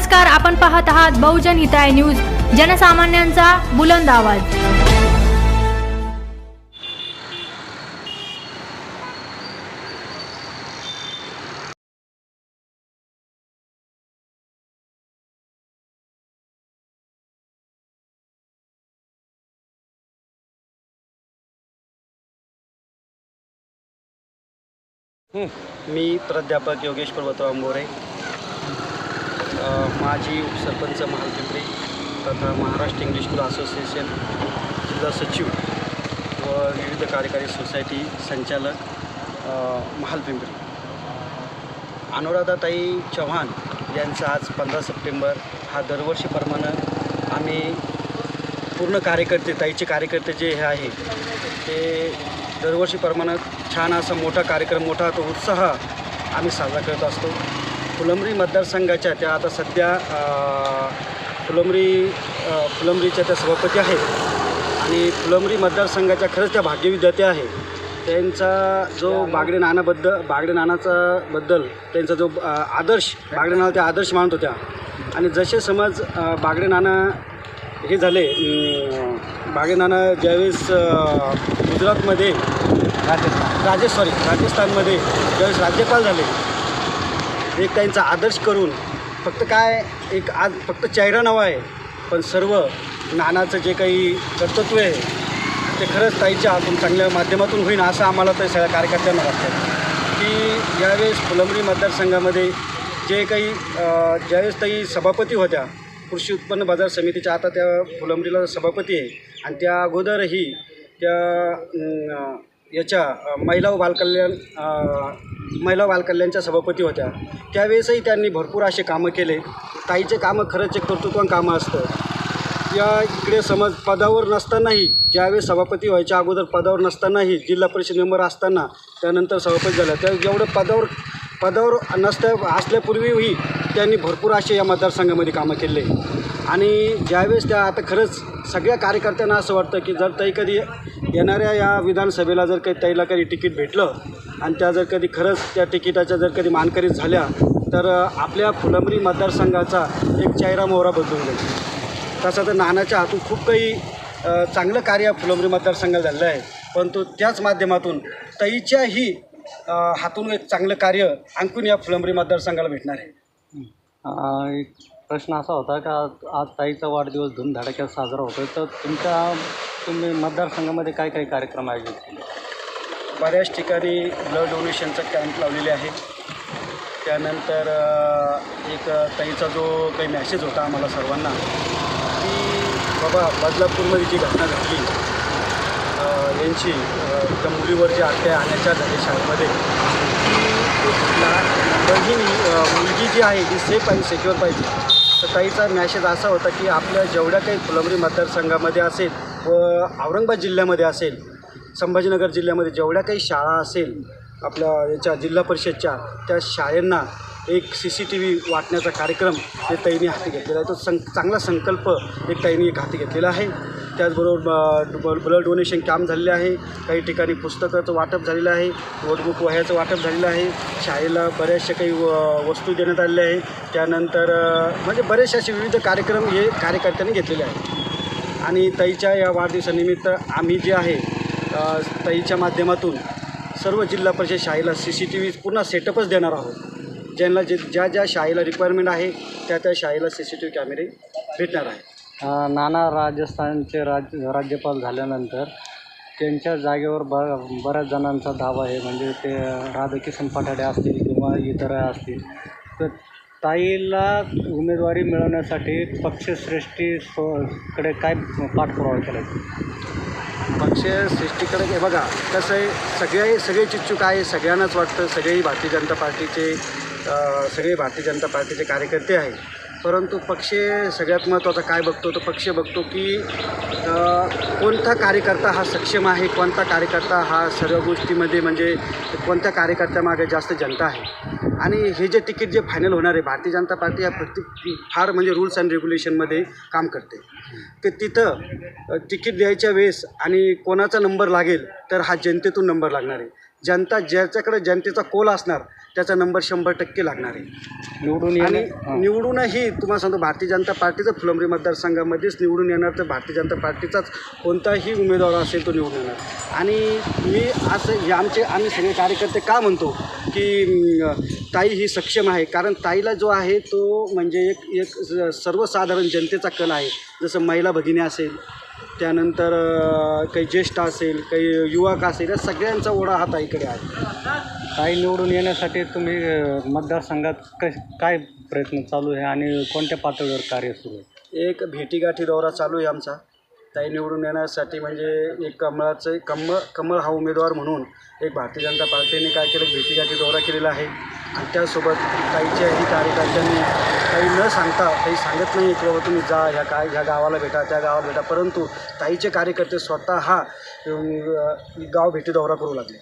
नमस्कार आपण पाहत आहात बहुजन हिताय न्यूज जनसामान्यांचा बुलंद आवाज. मी प्राध्यापक योगेश पर्वतराव मोरे माजी उपसरपंच महालपिंपरी तथा महाराष्ट्र इंग्लिश स्कूल असोसिएशन जिल्हा सचिव व विविध कार्यकारी सोसायटी संचालक महालपिंपरी अनुराधाताई चव्हाण यांचा आज पंधरा सप्टेंबर हा दरवर्षीप्रमाणे आम्ही पूर्ण कार्यकर्ते ताईचे कार्यकर्ते जे हे आहे ते दरवर्षीप्रमाणे छान असा मोठा कार्यक्रम मोठा तो उत्साह आम्ही साजरा करत असतो. फुलंब्री मतदारसंघाच्या त्या आता सध्या फुलंब्री फुलंब्रीच्या त्या सभापती आहेत. आणि फुलंब्री मतदारसंघाच्या खरंच त्या भाग्यविद्यार्थी आहे. त्यांचा जो बागडे नानाबद्दल बागडे नानाचा बद्दल त्यांचा जो आदर्श बागडे नाना त्या आदर्श मानत होत्या. आणि जसे समज बागडे नाना हे झाले बागडे नाना ज्यावेळेस गुजरातमध्ये राजे सॉरी राजस्थानमध्ये ज्यावेळेस राज्यपाल झाले एक त्यांचा आदर्श करून फक्त काय एक आज फक्त चेहरा नवा आहे पण सर्व नानाचं जे काही कर्तृत्व आहे ते खरंच ताईच्या हातून चांगल्या माध्यमातून होईन असं आम्हाला तर सगळ्या कार्यकर्त्यांना वाटतं. की यावेळेस फुलंबरी मतदारसंघामध्ये जे काही ज्यावेळेस ताई सभापती होत्या कृषी उत्पन्न बाजार समितीच्या आता त्या फुलंबरीला सभापती आहे आणि त्या अगोदरही त्या याच्या महिला व बालकल्याण महिला बालकल्याणच्या सभापती होत्या. त्यावेळेसही त्यांनी भरपूर असे कामं केले. ताईचे कामं खरंच एक कर्तृत्वान कामं असतं. या इकडे समज पदावर नसतानाही ज्यावेळेस सभापती व्हायच्या अगोदर पदावर नसतानाही जिल्हा परिषद मेंबर असताना त्यानंतर सभापती झाल्या. त्या जेवढं पदावर पदावर नसत्या असल्यापूर्वीही त्यांनी भरपूर असे या मतदारसंघामध्ये कामं केले. आणि ज्यावेळेस त्या आता खरंच सगळ्या कार्यकर्त्यांना असं वाटतं की जर ताई कधी येणाऱ्या या विधानसभेला जर काही ताईला कधी तिकीट भेटलं आणि त्या जर कधी खरंच त्या तिकिटाच्या जर कधी मानकरीत झाल्या तर आपल्या फुलंबरी मतदारसंघाचा एक चेहरा मोहरा बदलून जाईल. तसं तर नानाच्या हातून खूप काही चांगलं कार्य फुलंबरी मतदारसंघात झालेलं आहे. परंतु त्याच माध्यमातून ताईच्याही हातून एक चांगलं कार्य आणखून या फुलंबरी मतदारसंघाला भेटणार आहे. प्रश्न असा होता का आज- आज ताईचा वाढदिवस धूमधडाक्यात साजरा होतो तर तुमच्या तुम्ही मतदारसंघामध्ये काय काय कार्यक्रम आयोजित केले? बऱ्याच ठिकाणी ब्लड डोनेशनचा कॅम्प लावलेले आहे. त्यानंतर अ, एक ताईचा जो काही मॅसेज होता आम्हाला सर्वांना की बाबा बदलापूरमध्ये जी घटना घडली यांची त्या मुलीवर जे अत्याचार अत्याचार शाळेमध्ये मुलगी जी आहे ती सेफ आणि सेक्युअर पाहिजे. तर काहीचा मॅसेज असा होता की आपल्या जेवढ्या काही फुलंबरी मतदारसंघामध्ये असेल व औरंगाबाद जिल्ह्यामध्ये असेल संभाजीनगर जिल्ह्यामध्ये जेवढ्या काही शाळा असेल आपल्या याच्या जिल्हा परिषदच्या त्या शाळांना एक सी सी टी व्ही वाटण्याचा कार्यक्रम हे ताईने हाती घेतलेला आहे. तो सं चांगला संकल्प एक ताईने एक हाती घेतलेला आहे. त्याचबरोबर ब्लड डोनेशन कॅम्प झालेले आहे. काही ठिकाणी पुस्तकाचं वाटप झालेलं आहे. नोटबुक वह्याचं वाटप झालेलं आहे. शाळेला बऱ्याचशा काही व- वस्तू देण्यात आलेल्या आहे त्यानंतर म्हणजे बरेचसे असे विविध कार्यक्रम हे कार्यकर्त्यांनी घेतलेले आहेत. आणि ताईच्या या वाढदिवसानिमित्त आम्ही जे आहे ताईच्या माध्यमातून सर्व जिल्हा परिषद शाळेला सी सी टी व्ही पूर्ण सेटअपच देणार आहोत. ज्यांना जे ज्या ज्या शाळेला रिक्वायरमेंट आहे त्या त्या शाळेला सी सी टी व्ही कॅमेरे भेटणार आहे. नाना राजस्थानचे राज राज्यपाल झाल्यानंतर त्यांच्या जागेवर ब बऱ्याच जणांचा दावा आहे. म्हणजे ते राधाकिशन पठाडे असतील किंवा इतर असतील. तर ताईला उमेदवारी मिळवण्यासाठी पक्षश्रेष्ठी सो कडे काय पाठपुरावा केला पक्ष हे बघा कसं आहे सगळे सगळे चिच्छुक आहे सगळ्यांनाच वाटतं सगळेही भारतीय जनता पार्टीचे सगळे भारतीय जनता पार्टीचे कार्यकर्ते आहे परंतु पक्ष सगळ्यात महत्त्वाचा काय बघतो तो पक्ष बघतो की कोणता कार्यकर्ता हा सक्षम आहे कोणता कार्यकर्ता हा सर्व गोष्टीमध्ये म्हणजे कोणत्या कार्यकर्त्यामागे जास्त जनता आहे? आणि हे जे तिकीट जे फायनल होणार आहे भारतीय जनता पार्टी या प्रत्येक फार म्हणजे रूल्स अँड रेग्युलेशनमध्ये काम करते. तर तिथं तिकीट द्यायच्या वेळेस आणि कोणाचा नंबर लागेल तर हा जनतेतून नंबर लागणार आहे. जनता ज्याच्याकडे जनतेचा कोल असणार त्याचा नंबर शंभर टक्के लागणार आहे. निवडून आणि येणे. निवडूनही तुम्हाला सांगतो भारतीय जनता पार्टीचं फुलंब्री मतदारसंघामध्येच निवडून येणार तर भारतीय जनता पार्टीचाच कोणताही उमेदवार असेल तो निवडून येणार. आणि मी असं हे आमचे आम्ही सगळे कार्यकर्ते का म्हणतो की अं, ताई ही सक्षम आहे. कारण ताईला जो आहे तो म्हणजे एक एक स- सर्वसाधारण जनतेचा कल आहे. जसं महिला भगिनी असेल त्यानंतर काही ज्येष्ठ असेल काही युवक असेल या सगळ्यांचा ओढा हा ताईकडे आहे. काही निवडून येण्यासाठी तुम्ही मतदारसंघात कश काय प्रयत्न चालू आहे आणि कोणत्या पातळीवर कार्य सुरू आहे? एक भेटीगाठी दौरा चालू आहे आमचा. ताई निवडून येण्यासाठी म्हणजे एक कमळाचं कमळ कमळ हा उमेदवार म्हणून एक भारतीय जनता पार्टीने काय केलं? भेटीगाठी दौरा केलेला आहे. आणि त्यासोबत ताईच्याही कार्यकर्त्यांनी काही न सांगता काही सांगत नाही की बाबा तुम्ही जा ह्या काय ह्या गावाला भेटा त्या गावाला भेटा. परंतु ताईचे कार्यकर्ते स्वतः हा गाव भेटी दौरा करू लागले.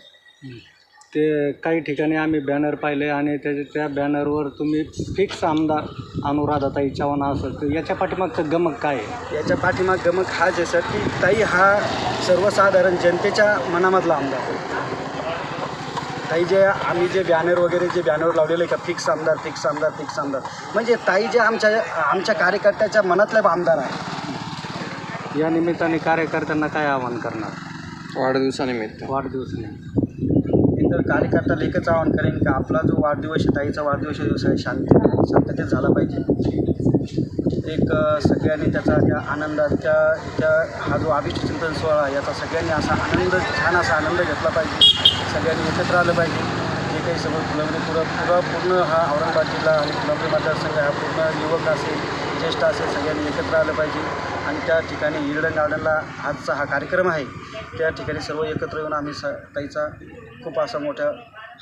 ते काही ठिकाणी आम्ही बॅनर पाहिले आणि त्याच्या त्या बॅनरवर तुम्ही फिक्स आमदार अनुराधाताई चव्हाण असं तर याच्या पाठीमागचं गमक काय आहे? याच्या पाठीमाग गमक हाच आहे सर की ताई हा सर्वसाधारण जनतेच्या मनामधला आमदार आहे. ताई जे आम्ही जे बॅनर वगैरे जे बॅनर लावलेले आहे का फिक्स आमदार फिक्स आमदार फिक्स आमदार. म्हणजे ताई जे आमच्या आमच्या कार्यकर्त्याच्या मनातले आमदार आहे या निमित्ताने कार्यकर्त्यांना काय आवाहन करणार? वाढदिवसानिमित्त. वाढदिवसाने मी तर कार्यकर्त्याला एकच आवाहन करेन का आपला जो वाढदिवस आहे ताईचा वाढदिवस दिवस आहे शांत शांततेत झाला पाहिजे. एक सगळ्यांनी त्याचा त्या आनंदात त्या त्या हा जो अभिष्ट चिंतन सोहळा याचा सगळ्यांनी असा आनंद छान असा आनंद घेतला पाहिजे. सगळ्यांनी एकत्र आलं पाहिजे. जे काही सगळं फुलंब्री पुरा पुरा पूर्ण हा औरंगाबाद जिल्हा आणि फुलंब्री मतदारसंघ हा पूर्ण युवक असेल ज्येष्ठ असेल सगळ्यांनी एकत्र आलं पाहिजे. आणि त्या ठिकाणी हिरडन गार्डनला आजचा हा कार्यक्रम आहे. त्या ठिकाणी सर्व एकत्र येऊन आम्ही स ताईचा खूप असा मोठा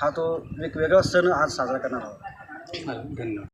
हा तो एक वेगळा सण आज साजरा करणार आहोत. धन्यवाद.